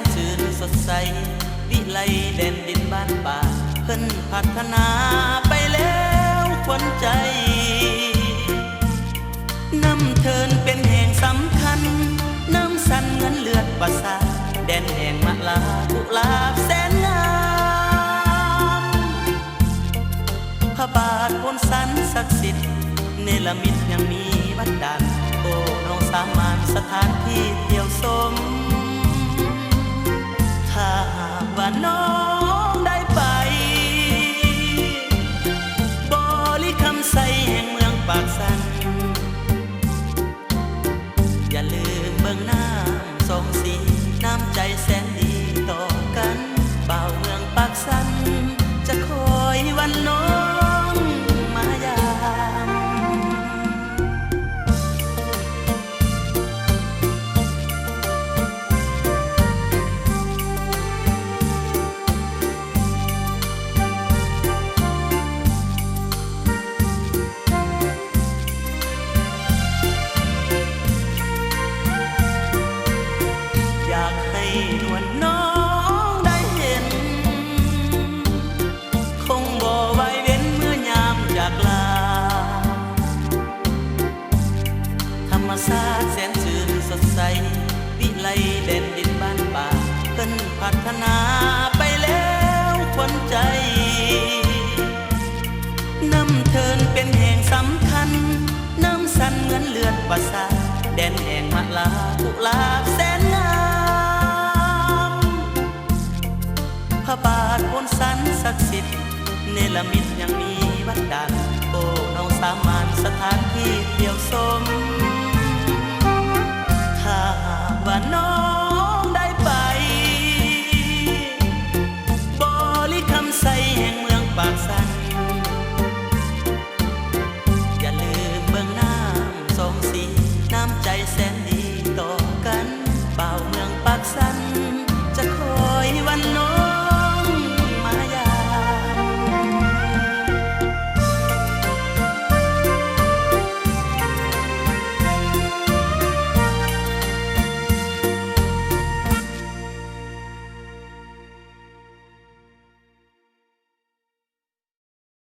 นชื่นสดใส วิไลแดนดินบ้านป่า เพิ่นพัฒนาไปแล้วควนใจนำเทินเป็นแห่งสำคัญ น้ำสันเงินเลือดประสาแดนแห่งมะลากุลาบแสนงามพระบาทบนสันศักดิ์สิทธิ์เนลมิตยังมีวัดดันโอ้น้องสามานสถานที่เที่ยวชม นวลน้องได้เห็น คงบ่ไหวเว้นเมื่อยามจากลา ธรรมชาติแสนชื่นสดใส วิไลแดนดินบ้านป่าเพิ่นพัฒนาไปแล้วคนใจน้ำเทินเป็นแห่งสำคัญ น้ำสันเงินเลือดประสาแดนแห่งมะลากุลาบแสน ระบนสันศักดิ์สิทธิ์เนลมิตยังมีวัดดังโอ้น้องสามานสถานที่เที่ยวชม